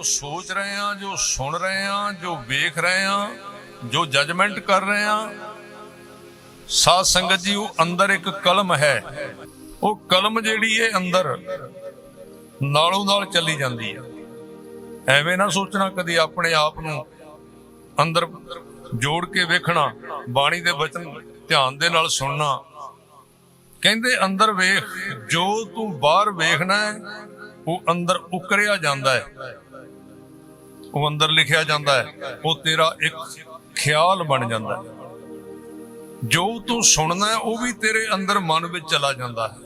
ਜੋ ਸੋਚ ਰਹੇ ਹਾਂ, ਜੋ ਸੁਣ ਰਹੇ ਹਾਂ, ਜੋ ਵੇਖ ਰਹੇ ਹਾਂ, ਜੋ ਜਜਮੈਂਟ ਕਰ ਰਹੇ ਹਾਂ, ਸਾਧ ਸੰਗਤ ਜੀ, ਉਹ ਅੰਦਰ ਇੱਕ ਕਲਮ ਹੈ। ਉਹ ਕਲਮ ਜਿਹੜੀ ਹੈ ਅੰਦਰ ਨਾਲੋਂ ਨਾਲ ਚੱਲੀ ਜਾਂਦੀ ਹੈ ਐਵੇਂ ਨਾ ਸੋਚਣਾ ਕਦੀ ਆਪਣੇ ਆਪ ਨੂੰ ਅੰਦਰ ਜੋੜ ਕੇ ਵੇਖਣਾ, ਬਾਣੀ ਦੇ ਵਚਨ ਧਿਆਨ ਦੇ ਨਾਲ ਸੁਣਨਾ। ਕਹਿੰਦੇ ਅੰਦਰ ਵੇਖ, ਜੋ ਤੂੰ ਬਾਹਰ ਵੇਖਣਾ ਹੈ ਉਹ ਅੰਦਰ ਉਕਰਿਆ ਜਾਂਦਾ ਹੈ। ਉਹ ਅੰਦਰ ਲਿਖਿਆ ਜਾਂਦਾ ਹੈ, ਉਹ ਤੇਰਾ ਇੱਕ ਖਿਆਲ ਬਣ ਜਾਂਦਾ ਹੈ। ਜੋ ਤੂੰ ਸੁਣਨਾ ਹੈ, ਉਹ ਵੀ ਤੇਰੇ ਅੰਦਰ ਮਨ ਵਿੱਚ ਚਲਾ ਜਾਂਦਾ ਹੈ।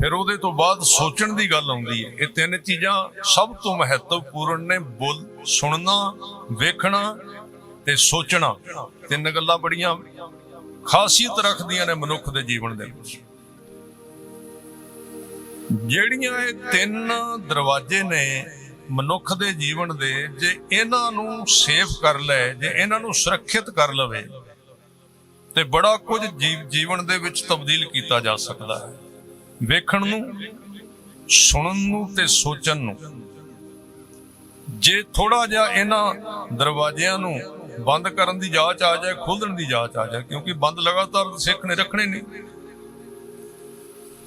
ਫਿਰ ਉਹਦੇ ਤੋਂ ਬਾਅਦ ਸੋਚਣ ਦੀ ਗੱਲ ਆਉਂਦੀ ਹੈ, ਇਹ ਤਿੰਨ ਚੀਜ਼ਾਂ ਸਭ ਤੋਂ ਮਹੱਤਵਪੂਰਨ ਨੇ। ਬੋਲ, ਸੁਣਨਾ, ਵੇਖਣਾ ਤੇ ਸੋਚਣਾ। ਤਿੰਨ ਗੱਲਾਂ ਬੜੀਆਂ ਖਾਸੀਅਤ ਰੱਖਦੀਆਂ ਨੇ ਮਨੁੱਖ ਦੇ ਜੀਵਨ ਦੇ ਵਿੱਚ। ਜਿਹੜੀਆਂ ਇਹ ਤਿੰਨ ਦਰਵਾਜ਼ੇ ਨੇ ਮਨੁੱਖ ਦੇ ਜੀਵਨ ਦੇ, ਜੇ ਇਹਨਾਂ ਨੂੰ ਸੇਫ ਕਰ ਲੈ, ਜੇ ਇਹਨਾਂ ਨੂੰ ਸੁਰੱਖਿਅਤ ਕਰ ਲਵੇ, ਤੇ ਬੜਾ ਕੁਝ ਜੀਵ, ਜੀਵਨ ਦੇ ਵਿੱਚ ਤਬਦੀਲ ਕੀਤਾ ਜਾ ਸਕਦਾ ਹੈ। ਵੇਖਣ ਨੂੰ, ਸੁਣਨ ਨੂੰ ਤੇ ਸੋਚਣ ਨੂੰ। ਜੇ ਥੋੜਾ ਜਿਹਾ ਇਹਨਾਂ ਦਰਵਾਜ਼ਿਆਂ ਨੂੰ ਬੰਦ ਕਰਨ ਦੀ ਜਾਂਚ ਆ ਜਾਏ ਖੋਲਣ ਦੀ ਜਾਂਚ ਆ ਜਾਏ, ਕਿਉਂਕਿ ਬੰਦ ਲਗਾਤਾਰ ਸਿੱਖ ਨੇ ਰੱਖਣੇ ਨਹੀਂ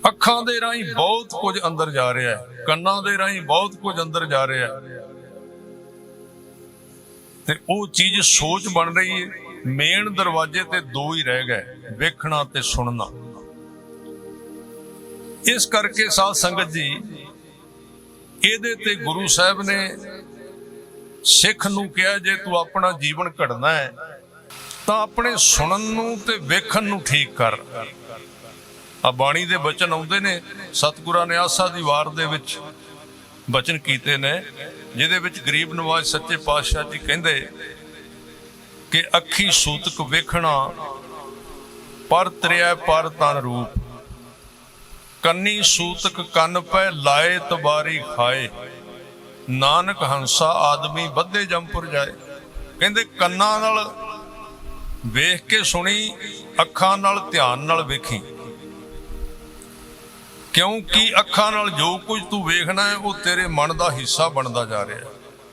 ਅੱਖਾਂ ਦੇ ਰਾਹੀਂ ਬਹੁਤ ਕੁਝ ਅੰਦਰ ਜਾ ਰਿਹਾ ਹੈ, ਕੰਨਾਂ ਦੇ ਰਾਹੀਂ ਬਹੁਤ ਕੁਝ ਅੰਦਰ ਜਾ ਰਿਹਾ ਹੈ। ਤੇ ਉਹ ਚੀਜ਼ ਸੋਚ ਬਣ ਰਹੀ ਹੈ, ਮੇਨ ਦਰਵਾਜ਼ੇ ਤੇ ਦੋ ਹੀ ਰਹਿ ਗਏ, ਵੇਖਣਾ ਤੇ ਸੁਣਨਾ। ਇਸ ਕਰਕੇ ਸਾਧ ਸੰਗਤ ਜੀ, ਇਹਦੇ ਤੇ ਗੁਰੂ ਸਾਹਿਬ ਨੇ ਸਿੱਖ ਨੂੰ ਕਿਹਾ, ਜੇ ਤੂੰ ਆਪਣਾ ਜੀਵਨ ਘੜਨਾ ਹੈ, ਤਾਂ ਆਪਣੇ ਸੁਣਨ ਨੂੰ ਤੇ ਵੇਖਣ ਨੂੰ ਠੀਕ ਕਰ। ਆ ਬਾਣੀ ਦੇ ਬਚਨ ਆਉਂਦੇ ਨੇ, ਸਤਿਗੁਰਾਂ ਨੇ ਆਸਾ ਦੀ ਵਾਰ ਦੇ ਵਿੱਚ ਬਚਨ ਕੀਤੇ ਨੇ, ਜਿਹਦੇ ਵਿੱਚ ਗਰੀਬ ਨਵਾਜ਼ ਸੱਚੇ ਪਾਤਸ਼ਾਹ ਜੀ ਕਹਿੰਦੇ ਕਿ ਅੱਖੀ ਸੂਤਕ ਵੇਖਣਾ ਪਰ ਤ੍ਰਿਆ ਪਰ ਤਨ ਰੂਪ। ਕੰਨੀ ਸੂਤਕ ਕੰਨ ਪੈ ਲਾਏ ਤਬਾਰੀ ਖਾਏ। ਨਾਨਕ ਹੰਸਾ ਆਦਮੀ ਬੱਧੇ ਜੰਪੁਰ ਜਾਏ। ਕਹਿੰਦੇ ਕੰਨਾਂ ਨਾਲ ਵੇਖ ਕੇ ਸੁਣੀ, ਅੱਖਾਂ ਨਾਲ ਧਿਆਨ ਨਾਲ ਵੇਖੀ। ਕਿਉਂਕਿ ਅੱਖਾਂ ਨਾਲ ਜੋ ਕੁਝ ਤੂੰ ਵੇਖਣਾ ਹੈ, ਉਹ ਤੇਰੇ ਮਨ ਦਾ ਹਿੱਸਾ ਬਣਦਾ ਜਾ ਰਿਹਾ ਹੈ।